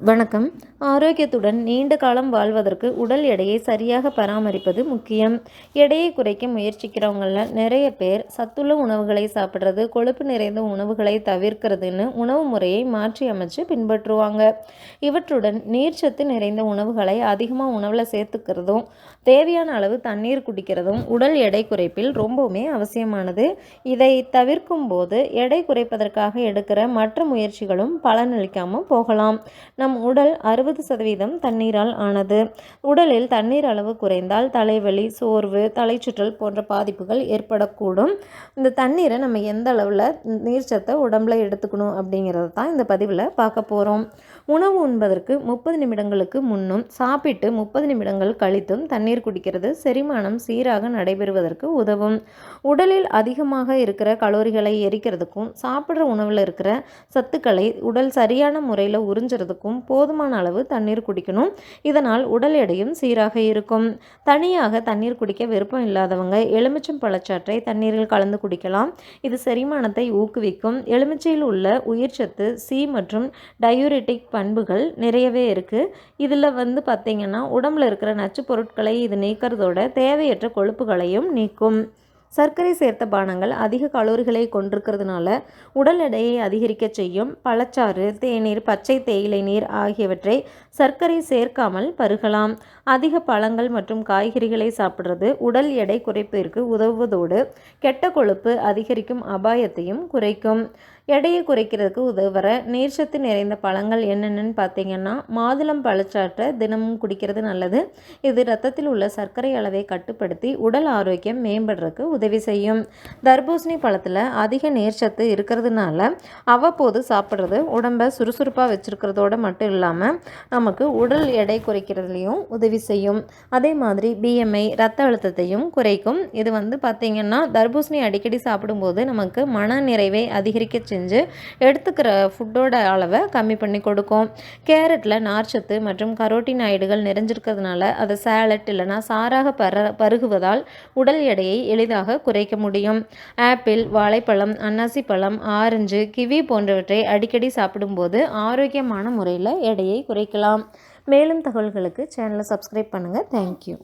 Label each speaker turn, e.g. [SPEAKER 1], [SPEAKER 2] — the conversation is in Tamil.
[SPEAKER 1] வணக்கம். ஆரோக்கியத்துடன் நீண்ட காலம் வாழ்வதற்கு உடல் எடையை சரியாக பராமரிப்பது முக்கியம். எடையை குறைக்க முயற்சிக்கிறவங்கள நிறைய பேர் சத்துள்ள உணவுகளை சாப்பிட்றது கொழுப்பு நிறைந்த உணவுகளை தவிர்க்கிறதுன்னு உணவு முறையை மாற்றி அமைச்சு பின்பற்றுவாங்க. இவற்றுடன் நீர்ச்சத்து நிறைந்த உணவுகளை அதிகமாக உணவில் சேர்த்துக்கிறதும் தேவையான அளவு தண்ணீர் குடிக்கிறதும் உடல் எடை குறைப்பில் ரொம்பவுமே அவசியமானது. இதை தவிர்க்கும் போது எடை குறைப்பதற்காக எடுக்கிற மற்ற முயற்சிகளும் பலனளிக்காமல் போகலாம். நம் உடல் அறுபது சதவீதம் தண்ணீரால் ஆனது. உடலில் தண்ணீர் அளவு குறைந்தால் தலைவலி சோர்வு தலைச்சுற்றல் போன்ற பாதிப்புகள் ஏற்படக்கூடும். இந்த தண்ணீரை நம்ம எந்த அளவில் நீர்ச்சத்தை உடம்புல எடுத்துக்கணும் அப்படிங்கிறது தான் இந்த பதிவில் பார்க்க போகிறோம் உணவு உண்பதற்கு முப்பது நிமிடங்களுக்கு முன்னும் சாப்பிட்டு முப்பது நிமிடங்கள் கழித்தும் தண்ணீர் குடிக்கிறது செரிமானம் சீராக நடைபெறுவதற்கு உதவும். உடலில் அதிகமாக இருக்கிற கலோரிகளை எரிக்கிறதுக்கும் சாப்பிட்ற உணவில் இருக்கிற சத்துக்களை உடல் சரியான முறையில் உறிஞ்சுறதுக்கும் தினமும் போதுமான அளவு தண்ணீர் குடிக்கணும். இதனால் உடல் எடையும் சீராக இருக்கும். தனியாக தண்ணீர் குடிக்க விருப்பம் இல்லாதவங்க எலுமிச்சம் பழச்சாற்றை தண்ணீரில் கலந்து குடிக்கலாம். இது செரிமானத்தை ஊக்குவிக்கும். எலுமிச்சையில் உள்ள உயிர்ச்சத்து சி மற்றும் டயூரிட்டிக் பண்புகள் நிறையவே இருக்குது இதில் வந்து பார்த்திங்கன்னா உடம்புல இருக்கிற நச்சு பொருட்களை இது நீக்கிறதோட தேவையற்ற கொழுப்புகளையும் நீக்கும். சர்க்கரை சேர்த்த பானங்கள் அதிக கலோரிகளை கொண்டிருக்கிறதுனால உடல் எடையை அதிகரிக்க செய்யும். பழச்சாறு தேநீர் பச்சை தேயிலை நீர் ஆகியவற்றை சர்க்கரை சேர்க்காமல் பருகலாம். அதிக பழங்கள் மற்றும் காய்கறிகளை சாப்பிட்றது உடல் எடை குறைப்பிற்கு உதவுவதோடு கெட்ட கொழுப்பு அதிகரிக்கும் அபாயத்தையும் குறைக்கும். எடையை குறைக்கிறதுக்கு உதவுற நீர்ச்சத்து நிறைந்த பழங்கள் என்னென்னு பார்த்தீங்கன்னா மாதுளம் பழச்சாற்றை தினமும் குடிக்கிறது நல்லது. இது ரத்தத்தில் உள்ள சர்க்கரை அளவை கட்டுப்படுத்தி உடல் ஆரோக்கியம் மேம்படுறதுக்கு உதவி செய்யும். தர்பூசணி பழத்தில் அதிக நீர்ச்சத்து இருக்கிறதுனால அவ்வப்போது சாப்பிட்றது உடம்பை சுறுசுறுப்பாக வச்சுருக்கிறதோடு மட்டும் இல்லாமல் நமக்கு உடல் எடை குறைக்கிறதுலையும் உதவி செய்யும். அதே மாதிரி பிஎம்ஐ ரத்த அழுத்தத்தையும் குறைக்கும். இது வந்து பார்த்திங்கன்னா தர்பூசணி அடிக்கடி சாப்பிடும்போது நமக்கு மன நிறைவை அதிகரிக்க செஞ்சு எடுத்துக்கிற ஃபுட்டோட அளவை கம்மி பண்ணி கொடுக்கும். கேரட்டில் நார்ச்சத்து மற்றும் கரோட்டினாய்டுகள் நிறைஞ்சிருக்கிறதுனால அதை சேலட் இல்லைனா சாராக பர பருகுவதால் உடல் எடையை எளிதாக குறைக்க முடியும். ஆப்பிள் வாழைப்பழம் அன்னாசி பழம் ஆரஞ்சு கிவி போன்றவற்றை அடிக்கடி சாப்பிடும்போது ஆரோக்கியமான முறையில் எடையை குறைக்கலாம். மேலும் தகவல்களுக்கு சேனலை சப்ஸ்கிரைப் பண்ணுங்கள் தேங்க்யூ